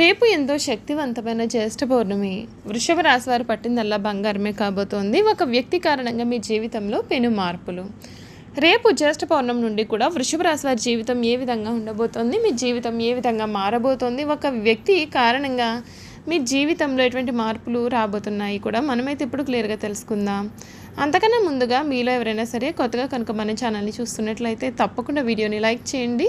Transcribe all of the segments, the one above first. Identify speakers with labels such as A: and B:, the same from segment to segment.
A: రేపు ఎంతో శక్తివంతమైన జ్యేష్ఠ పౌర్ణమి. వృషభ రాశి వారు పట్టిందల్లా బంగారమే కాబోతోంది. ఒక వ్యక్తి కారణంగా మీ జీవితంలో పెను మార్పులు. రేపు జ్యేష్ఠ పౌర్ణమి నుండి కూడా వృషభ రాశి వారి జీవితం ఏ విధంగా ఉండబోతోంది? మీ జీవితం ఏ విధంగా మారబోతోంది? ఒక వ్యక్తి కారణంగా మీ జీవితంలో ఎటువంటి మార్పులు రాబోతున్నాయి కూడా మనమైతే ఇప్పుడు క్లియర్గా తెలుసుకుందాం. అంతకన్నా ముందుగా మీలో ఎవరైనా సరే కొత్తగా కనుక మన ఛానల్ని చూస్తున్నట్లయితే తప్పకుండా వీడియోని లైక్ చేయండి.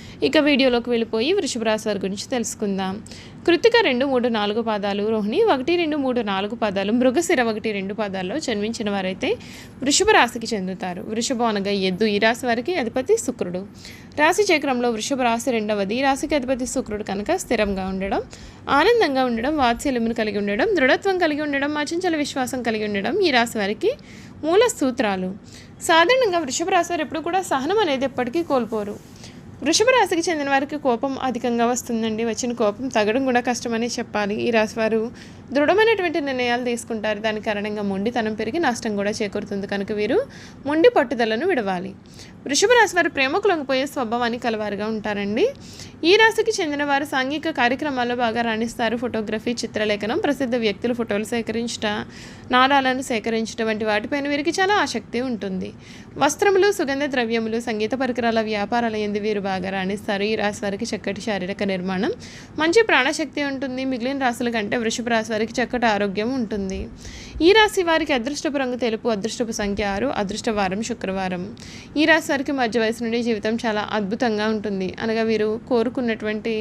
A: ఇక వీడియోలోకి వెళ్ళిపోయి వృషభ రాశి వారి గురించి తెలుసుకుందాం. కృతిక రెండు మూడు నాలుగు పాదాలు రోహిణి ఒకటి రెండు మూడు నాలుగు పాదాలు మృగశిర ఒకటి రెండు పాదాల్లో జన్మించిన వారైతే వృషభ రాశికి చెందుతారు. వృషభం అనగా ఎద్దు ఈ రాశి వారికి అధిపతి శుక్రుడు. రాశి చక్రంలో వృషభ రాశి రెండవది ఈ రాశికి అధిపతి శుక్రుడు కనుక స్థిరంగా ఉండడం ఆనందంగా ఉండడం వాత్సల్యమును కలిగి ఉండడం దృఢత్వం కలిగి ఉండడం అచంచల విశ్వాసం కలిగి ఉండడం ఈ రాశి వారికి మూల సూత్రాలు. సాధారణంగా వృషభ రాశి వారు ఎప్పుడు కూడా సహనం అనేది ఎప్పటికీ కోల్పోరు. వృషభ రాశికి చెందిన వారికి కోపం అధికంగా వస్తుందండి. వచ్చిన కోపం తగ్గడం కూడా కష్టమని చెప్పాలి. ఈ రాశి వారు దృఢమైనటువంటి నిర్ణయాలు తీసుకుంటారు. దాని కారణంగా మొండితనం పెరిగి నష్టం కూడా చేకూరుతుంది. కనుక వీరు మొండి పట్టుదలను విడవాలి. వృషభ రాశి వారు ప్రేమకు లొంగిపోయే స్వభావాన్ని కలవారుగా ఉంటారండి. ఈ రాశికి చెందిన వారు సాంఘిక కార్యక్రమాల్లో బాగా రాణిస్తారు. ఫోటోగ్రఫీ చిత్రలేఖనం ప్రసిద్ధ వ్యక్తుల ఫోటోలు సేకరించట నాణాలను సేకరించడం వంటి వాటిపైన వీరికి చాలా ఆసక్తి ఉంటుంది. వస్త్రములు సుగంధ ద్రవ్యములు సంగీత పరికరాల వ్యాపారాల ఎందు వీరు బాగా రాణిస్తారు. ఈ రాశి వారికి చక్కటి శారీరక నిర్మాణం మంచి ప్రాణశక్తి ఉంటుంది. మిగిలిన రాశుల కంటే వృషభ రాశి వారికి చక్కటి ఆరోగ్యం ఉంటుంది. ఈ రాశి వారికి అదృష్టపు రంగు తెలుపు అదృష్టపు సంఖ్య ఆరు అదృష్టవారం శుక్రవారం. ఈ రాశి వారికి మధ్య వయసు నుండి జీవితం చాలా అద్భుతంగా ఉంటుంది. అనగా వీరు కోరుకున్నటువంటి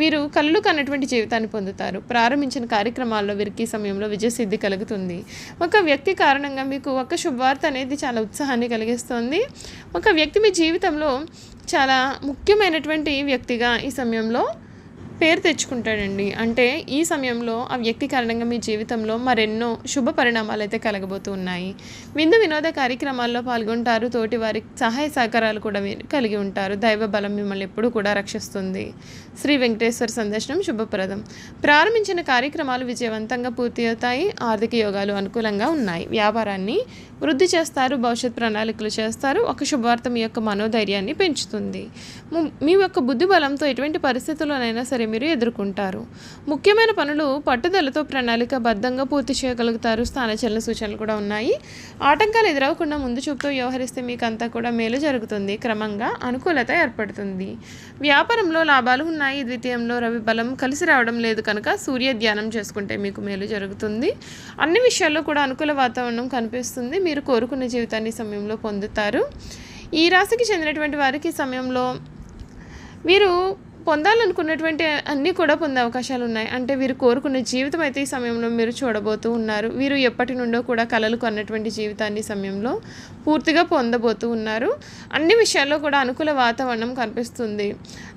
A: వీరు కళ్ళు కన్నటువంటి జీవితాన్ని పొందుతారు. ప్రారంభించిన కార్యక్రమాల్లో వీరికి సమయంలో విజయసిద్ధి కలుగుతుంది. ఒక వ్యక్తి కారణంగా మీకు ఒక శుభవార్త అనేది చాలా ఉత్సాహాన్ని కలిగిస్తుంది. ఒక వ్యక్తి మీ జీవితంలో చాలా ముఖ్యమైనటువంటి వ్యక్తిగా ఈ సమయంలో పేరు తెచ్చుకుంటాడండి. అంటే ఈ సమయంలో ఆ వ్యక్తి కారణంగా మీ జీవితంలో మరెన్నో శుభ పరిణామాలు అయితే కలగబోతూ ఉన్నాయి. విందు వినోద కార్యక్రమాల్లో పాల్గొంటారు. తోటి వారి సహాయ సహకారాలు కూడా మీరు కలిగి ఉంటారు. దైవ బలం మిమ్మల్ని ఎప్పుడూ కూడా రక్షిస్తుంది. శ్రీ వెంకటేశ్వర సందర్శనం శుభప్రదం. ప్రారంభించిన కార్యక్రమాలు విజయవంతంగా పూర్తి అవుతాయి. ఆర్థిక యోగాలు అనుకూలంగా ఉన్నాయి. వ్యాపారాన్ని వృద్ధి చేస్తారు. భవిష్యత్ ప్రణాళికలు చేస్తారు. ఒక శుభవార్త మీ యొక్క మనోధైర్యాన్ని పెంచుతుంది. మీ యొక్క బుద్ధి బలంతో ఎటువంటి పరిస్థితుల్లోనైనా సరే మీరు ఎదుర్కొంటారు. ముఖ్యమైన పనులు పట్టుదలతో ప్రణాళికబద్ధంగా పూర్తి చేయగలుగుతారు. స్థానచలన సూచనలు కూడా ఉన్నాయి. ఆటంకాలు ఎదురవకుండా ముందు చూపుతో వ్యవహరిస్తే మీకు అంతా కూడా మేలు జరుగుతుంది. క్రమంగా అనుకూలత ఏర్పడుతుంది. వ్యాపారంలో లాభాలు ఉన్నాయి. ద్వితీయంలో రవి బలం కలిసి రావడం లేదు కనుక సూర్య ధ్యానం చేసుకుంటే మీకు మేలు జరుగుతుంది. అన్ని విషయాల్లో కూడా అనుకూల వాతావరణం కనిపిస్తుంది. మీరు కోరుకున్న జీవితాన్ని సమయంలో పొందుతారు. ఈ రాశికి చెందినటువంటి వారికి సమయంలో వీరు పొందాలనుకున్నటువంటి అన్నీ కూడా పొందే అవకాశాలు ఉన్నాయి. అంటే వీరు కోరుకున్న జీవితం అయితే ఈ సమయంలో మీరు చూడబోతూ ఉన్నారు. వీరు ఎప్పటి నుండో కూడా కలలు కొన్నటువంటి జీవితాన్ని సమయంలో పూర్తిగా పొందబోతూ ఉన్నారు. అన్ని విషయాల్లో కూడా అనుకూల వాతావరణం కనిపిస్తుంది.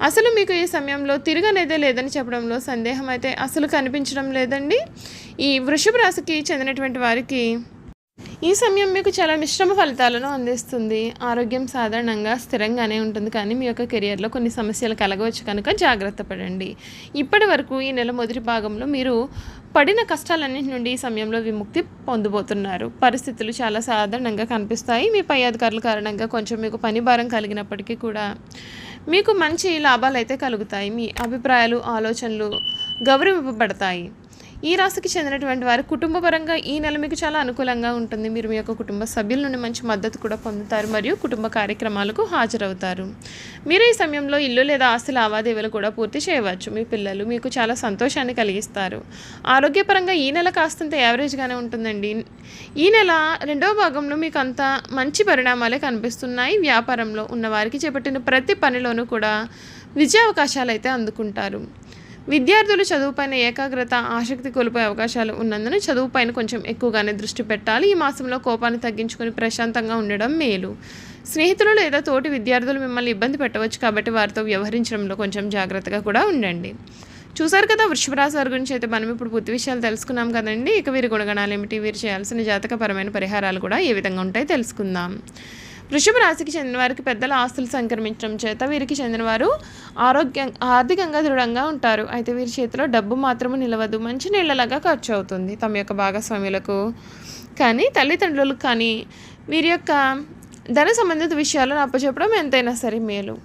A: అసలు మీకు ఈ సమయంలో తిరగనేదే లేదని చెప్పడంలో సందేహం అయితే అసలు కనిపించడం లేదండి. ఈ వృషభ రాశికి చెందినటువంటి వారికి ఈ సమయం మీకు చాలా మిశ్రమ ఫలితాలను అందిస్తుంది. ఆరోగ్యం సాధారణంగా స్థిరంగానే ఉంటుంది కానీ మీ యొక్క కెరియర్లో కొన్ని సమస్యలు కలగవచ్చు కనుక జాగ్రత్త పడండి. ఇప్పటి వరకు ఈ నెల మొదటి భాగంలో మీరు పడిన కష్టాలన్నింటి నుండి ఈ సమయంలో విముక్తి పొందబోతున్నారు. పరిస్థితులు చాలా సాధారణంగా కనిపిస్తాయి. మీ పై అధికారుల కారణంగా కొంచెం మీకు పని భారం కలిగినప్పటికీ కూడా మీకు మంచి లాభాలు అయితే కలుగుతాయి. మీ అభిప్రాయాలు ఆలోచనలు గౌరవింపబడతాయి. ఈ రాశికి చెందినటువంటి వారు కుటుంబపరంగా ఈ నెల మీకు చాలా అనుకూలంగా ఉంటుంది. మీరు మీ యొక్క కుటుంబ సభ్యుల నుండి మంచి మద్దతు కూడా పొందుతారు మరియు కుటుంబ కార్యక్రమాలకు హాజరవుతారు. మీరు ఈ సమయంలో ఇల్లు లేదా ఆస్తి లావాదేవీలు కూడా పూర్తి చేయవచ్చు. మీ పిల్లలు మీకు చాలా సంతోషాన్ని కలిగిస్తారు. ఆరోగ్యపరంగా ఈ నెల కాస్తంత యావరేజ్గానే ఉంటుందండి. ఈ నెల రెండవ భాగంలో మీకు అంత మంచి పరిణామాలే కనిపిస్తున్నాయి. వ్యాపారంలో ఉన్న వారికి చేపట్టిన ప్రతి పనిలోనూ కూడా విజయ అవకాశాలు అయితే అందుకుంటారు. విద్యార్థులు చదువుపైన ఏకాగ్రత ఆసక్తి కోల్పోయే అవకాశాలు ఉన్నందున చదువుపైన కొంచెం ఎక్కువగానే దృష్టి పెట్టాలి. ఈ మాసంలో కోపాన్ని తగ్గించుకొని ప్రశాంతంగా ఉండడం మేలు. స్నేహితులు లేదా తోటి విద్యార్థులు మిమ్మల్ని ఇబ్బంది పెట్టవచ్చు కాబట్టి వారితో వ్యవహరించడంలో కొంచెం జాగ్రత్తగా కూడా ఉండండి. చూసారు కదా వృషభరాశి వారి గురించి అయితే మనం ఇప్పుడు పూర్తి విషయాలు తెలుసుకున్నాం కదండి. ఇక వీరి గుణగణాలు ఏమిటి? వీరు చేయాల్సిన జాతకపరమైన పరిహారాలు కూడా ఏ విధంగా ఉంటాయి తెలుసుకుందాం. వృషభ రాశికి చెందిన వారికి పెద్దల ఆస్తులు సంక్రమించడం చేత వీరికి చెందినవారు ఆరోగ్యం ఆర్థికంగా దృఢంగా ఉంటారు. అయితే వీరి చేతిలో డబ్బు మాత్రము నిలవదు. మంచి నీళ్ళలాగా ఖర్చు అవుతుంది తమ యొక్క భాగస్వాములకు. కానీ తల్లిదండ్రులకు కానీ వీరి యొక్క ధన సంబంధిత విషయాలను అప్పచెప్పడం ఎంతైనా సరే మేలు.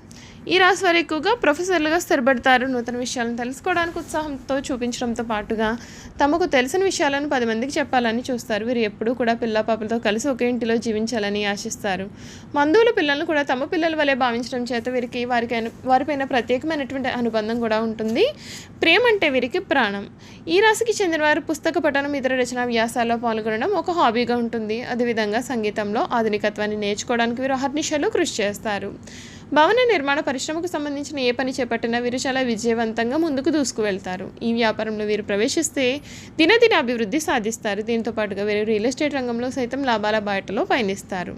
A: ఈ రాశి వారు ఎక్కువగా ప్రొఫెసర్లుగా స్థిరపడతారు. నూతన విషయాలను తెలుసుకోవడానికి ఉత్సాహంతో చూపించడంతో పాటుగా తమకు తెలిసిన విషయాలను పది మందికి చెప్పాలని చూస్తారు. వీరు ఎప్పుడూ కూడా పిల్ల పాపలతో కలిసి ఒకే ఇంటిలో జీవించాలని ఆశిస్తారు. బంధువులు పిల్లలను కూడా తమ పిల్లల వలె భావించడం చేత వీరికి వారికి వారిపైన ప్రత్యేకమైనటువంటి అనుబంధం కూడా ఉంటుంది. ప్రేమ అంటే వీరికి ప్రాణం. ఈ రాశికి చెందిన వారు పుస్తక పఠనం ఇతర రచనా వ్యాసాల్లో పాల్గొనడం ఒక హాబీగా ఉంటుంది. అదేవిధంగా సంగీతంలో ఆధునికత్వాన్ని నేర్చుకోవడానికి వీరు అహర్నిశలు కృషి చేస్తారు. భవన నిర్మాణ పరిశ్రమకు సంబంధించిన ఏ పని చేపట్టినా వీరు చాలా విజయవంతంగా ముందుకు దూసుకు వెళ్తారు ఈ వ్యాపారంలో వీరు ప్రవేశిస్తే దినదిన అభివృద్ధి సాధిస్తారు. దీంతో పాటుగా వీరు రియల్ ఎస్టేట్ రంగంలో సైతం లాభాల బాటలో పయనిస్తారు.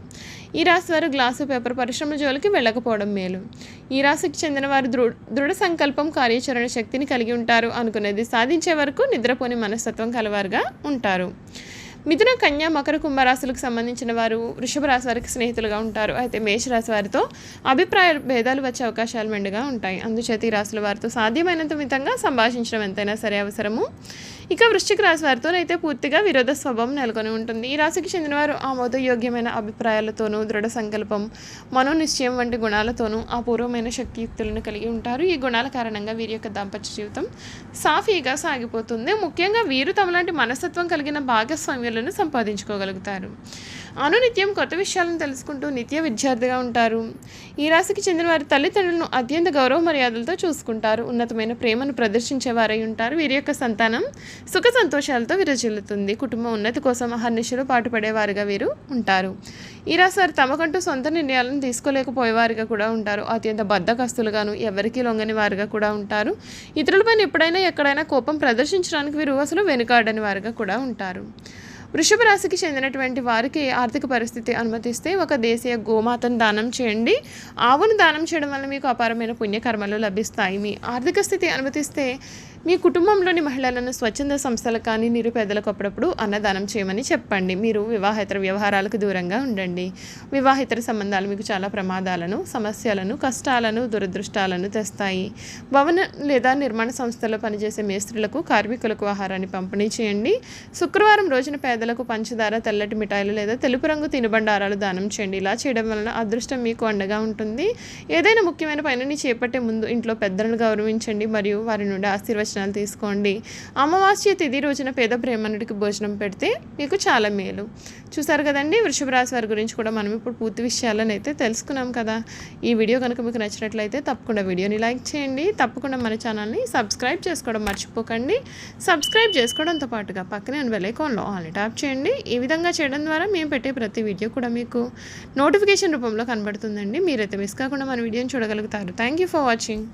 A: ఈ రాశి వారు గ్లాసు పేపర్ పరిశ్రమ జోలికి వెళ్ళకపోవడం మేలు. ఈ రాశికి చెందిన వారు దృఢ దృఢ సంకల్పం కార్యాచరణ శక్తిని కలిగి ఉంటారు. అనుకునేది సాధించే వరకు నిద్రపోని మనస్తత్వం కలవారుగా ఉంటారు. మిథున కన్య మకర కుంభరాశులకు సంబంధించిన వారు వృషభ రాశి వారికి స్నేహితులుగా ఉంటారు. అయితే మేషరాశి వారితో అభిప్రాయ భేదాలు వచ్చే అవకాశాలు మెండుగా ఉంటాయి. అందుచేత ఈ రాశుల వారితో సాధ్యమైనంత మితంగా సంభాషించడం ఎంతైనా సరే అవసరము. ఇక వృశ్చిక రాశి వారితో అయితే పూర్తిగా విరోధ స్వభావం నెలకొని ఉంటుంది. ఈ రాశికి చెందినవారు ఆమోదయోగ్యమైన అభిప్రాయాలతోనూ దృఢ సంకల్పం మనోనిశ్చయం వంటి గుణాలతోనూ అపూర్వమైన శక్తియుక్తులను కలిగి ఉంటారు. ఈ గుణాల కారణంగా వీరి యొక్క దాంపత్య జీవితం సాఫీగా సాగిపోతుంది. ముఖ్యంగా వీరు తమలాంటి మనస్తత్వం కలిగిన భాగస్వామ్యాలను సంపాదించుకోగలుగుతారు. అనునిత్యం కొత్త విషయాలను తెలుసుకుంటూ నిత్య విద్యార్థిగా ఉంటారు. ఈ రాశికి చెందిన వారి తల్లిదండ్రులను అత్యంత గౌరవ మర్యాదలతో చూసుకుంటారు. ఉన్నతమైన ప్రేమను ప్రదర్శించేవారై ఉంటారు. వీరి యొక్క సంతానం సుఖ సంతోషాలతో విరజిల్లుతుంది. కుటుంబ ఉన్నతి కోసం అహర్నిశలు పాటుపడేవారుగా వీరు ఉంటారు. ఈ రాశి వారు తమకంటూ సొంత నిర్ణయాలను తీసుకోలేకపోయేవారుగా కూడా ఉంటారు. అత్యంత బద్ధకస్తులుగాను ఎవరికీ లొంగని వారుగా కూడా ఉంటారు. ఇతరులపైన ఎప్పుడైనా ఎక్కడైనా కోపం ప్రదర్శించడానికి వీరు అసలు వెనుకాడని వారుగా కూడా ఉంటారు. వృషభ రాశికి చెందినటువంటి వారికి ఆర్థిక పరిస్థితి అనుమతిస్తే ఒక దేశీయ గోమాతను దానం చేయండి. ఆవును దానం చేయడం వల్ల మీకు అపారమైన పుణ్యకర్మలు లభిస్తాయి. మీ ఆర్థిక స్థితి అనుమతిస్తే మీ కుటుంబంలోని మహిళలను స్వచ్ఛంద సంస్థలు కానీ నిరుపేదలకు అప్పుడప్పుడు అన్నదానం చేయమని చెప్పండి. మీరు వివాహేతర వ్యవహారాలకు దూరంగా ఉండండి. వివాహేతర సంబంధాలు మీకు చాలా ప్రమాదాలను సమస్యలను కష్టాలను దురదృష్టాలను తెస్తాయి. భవన లేదా నిర్మాణ సంస్థలో పనిచేసే మేస్త్రులకు కార్మికులకు ఆహారాన్ని పంపిణీ చేయండి. శుక్రవారం రోజున పేదలకు పంచదార తెల్లటి మిఠాయిలు లేదా తెలుపు రంగు తినుబండారాలు దానం చేయండి. ఇలా చేయడం వలన అదృష్టం మీకు అండగా ఉంటుంది. ఏదైనా ముఖ్యమైన పనిని చేపట్టే ముందు ఇంట్లో పెద్దలను గౌరవించండి. మరియు వారి నుండి దర్శనాలు తీసుకోండి. అమావాస్య తిథి రోజున పేద బ్రాహ్మణుడికి భోజనం పెడితే మీకు చాలా మేలు. చూసారు కదండి? వృషభ రాశి వారి గురించి కూడా మనం ఇప్పుడు పూర్తి విషయాలను అయితే తెలుసుకున్నాం కదా. ఈ వీడియో కనుక మీకు నచ్చినట్లయితే తప్పకుండా వీడియోని లైక్ చేయండి. తప్పకుండా మన ఛానల్ని సబ్స్క్రైబ్ చేసుకోవడం మర్చిపోకండి. సబ్స్క్రైబ్ చేసుకోవడంతో పాటుగా పక్కనే బెల్ ఐకాన్లో ఆల్ని ట్యాప్ చేయండి. ఈ విధంగా చేయడం ద్వారా మేము పెట్టే ప్రతి వీడియో కూడా మీకు నోటిఫికేషన్ రూపంలో కనబడుతుందండి. మీరైతే మిస్ కాకుండా మన వీడియోని చూడగలుగుతారు. Thank you for watching.